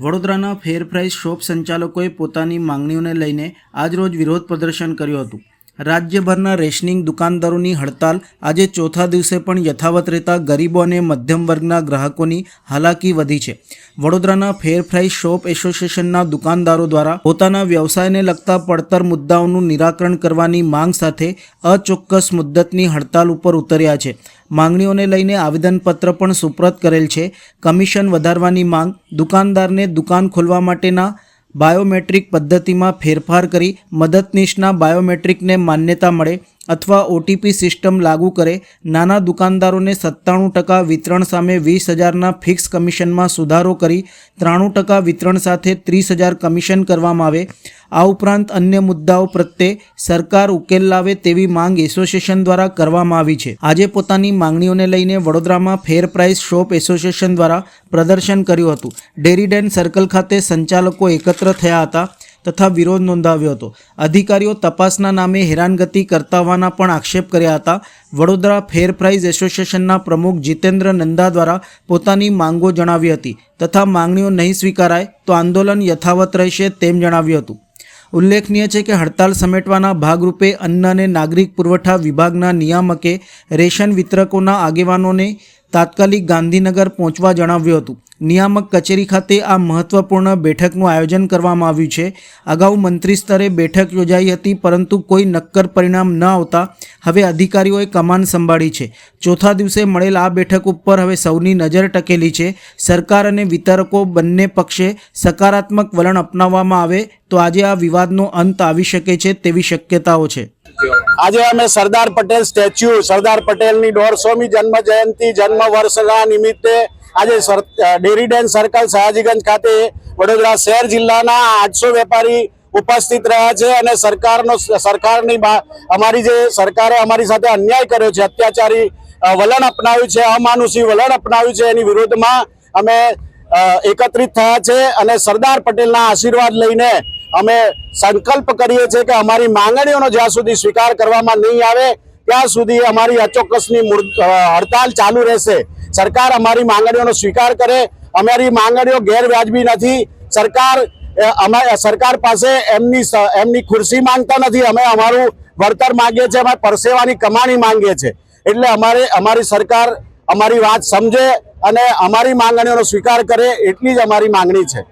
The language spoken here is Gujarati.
વડોદરાના ફેર પ્રાઇસ શોપ સંચાલકોએ પોતાની માંગણીઓને લઈને આજરોજ વિરોધ પ્રદર્શન કર્યું હતું. રાજ્યભરના રેશનિંગ દુકાનદારોની હડતાલ આજે ચોથા દિવસે પણ યથાવત રહેતા ગરીબો અને મધ્યમ વર્ગના ગ્રાહકોની હાલાકી વધી છે. વડોદરાના ફેરફ્રાઈ શોપ એસોસિએશનના દુકાનદારો દ્વારા પોતાના વ્યવસાયને લગતા પડતર મુદ્દાઓનું નિરાકરણ કરવાની માંગ સાથે અચોક્કસ મુદ્દતની હડતાલ ઉપર ઉતર્યા છે. માંગણીઓને લઈને આવેદનપત્ર પણ સુપ્રત કરેલ છે. કમિશન વધારવાની માંગ દુકાનદારને દુકાન ખોલવા માટેના બાયોમેટ્રિક પદ્ધતિમાં ફેરફાર કરી મદદનીશના બાયોમેટ્રિકને માન્યતા મળે અથવા ઓટીપી સિસ્ટમ લાગુ કરે, નાના દુકાનદારોને સત્તાણું ટકા વિતરણ સામે વીસ હજારના ફિક્સ કમિશનમાં સુધારો કરી ત્રાણું ટકા વિતરણ સાથે ત્રીસ હજાર કમિશન કરવામાં આવે. આ ઉપરાંત અન્ય મુદ્દાઓ પ્રત્યે સરકાર ઉકેલ લાવે તેવી માંગ એસોસિએશન દ્વારા કરવામાં આવી છે. આજે પોતાની માંગણીઓને લઈને વડોદરામાં ફેર પ્રાઇસ શોપ એસોસિએશન દ્વારા પ્રદર્શન કર્યું હતું. ડેરીડેન સર્કલ ખાતે સંચાલકો એકત્ર થયા હતા તથા વિરોધ નોંધાવ્યો હતો. અધિકારીઓ તપાસના નામે હેરાનગતિ કરતા હોવાના પણ આક્ષેપ કર્યા હતા. વડોદરા ફેર પ્રાઇઝ એસોસિએશનના પ્રમુખ જીતેન્દ્ર નંદા દ્વારા પોતાની માંગો જણાવી હતી તથા માંગણીઓ નહીં સ્વીકારાય તો આંદોલન યથાવત રહેશે તેમ જણાવ્યું હતું. ઉલ્લેખનીય છે કે હડતાલ સમેટવાના ભાગરૂપે અન્ન અને નાગરિક પુરવઠા વિભાગના નિયામકે રેશન વિતરકોના આગેવાનોને તાત્કાલિક ગાંધીનગર પહોંચવા જણાવ્યું હતું. નિયામક કચેરી ખાતે આ મહત્વપૂર્ણ બેઠકનું આયોજન કરવામાં આવ્યું છે. અગાઉ મંત્રી સ્તરે બેઠક યોજાઈ હતી, પરંતુ કોઈ નક્કર પરિણામ ન આવતા હવે અધિકારીઓએ કમાન સંભાળી છે. ચોથા દિવસે મળેલ આ બેઠક ઉપર હવે સૌની નજર ટકેલી છે. સરકાર અને વિતરકો બંને પક્ષે સકારાત્મક વલણ અપનાવવામાં આવે તો આજે આ વિવાદનો અંત આવી શકે છે તેવી શક્યતાઓ છે. આજે અમે સરદાર પટેલ સ્ટેચ્યુ, સરદાર પટેલની દોઢસોમી જન્મ જયંતિ જન્મ વર્ષના નિમિત્તે આજે ડેરીડેન સર્કલ સયાજીગંજ ખાતે વડોદરા શહેર જિલ્લાના આઠસો વેપારી ઉપસ્થિત રહ્યા છે અને સરકારનો સરકારની અમારી જે સરકારે અમારી સાથે અન્યાય કર્યો છે, અત્યાચારી વલણ અપનાવ્યું છે, અમાનુષી વલણ અપનાવ્યું છે, એની વિરુદ્ધમાં અમે એકત્રિત થયા છે અને સરદાર પટેલના આશીર્વાદ લઈને અમે સંકલ્પ કરીએ છીએ કે અમારી માંગણીઓનો જ્યાં સુધી સ્વીકાર કરવામાં નહીં આવે, ત્યાં સુધી અમારી અચોક્કસની હડતાલ ચાલુ રહેશે. સરકાર અમારી માંગણીઓનો સ્વીકાર કરે. અમારી માંગણીઓ ગેરવ્યાજબી નથી. સરકાર અમે, સરકાર પાસે એમની એમની ખુરશી માંગતા નથી. અમે અમારું વળતર માંગીએ છીએ, અમે પરસેવાની કમાણી માંગીએ છીએ. એટલે અમારે, અમારી સરકાર અમારી વાત સમજે અને અમારી માંગણીઓનો સ્વીકાર કરે, એટલી જ અમારી માંગણી છે.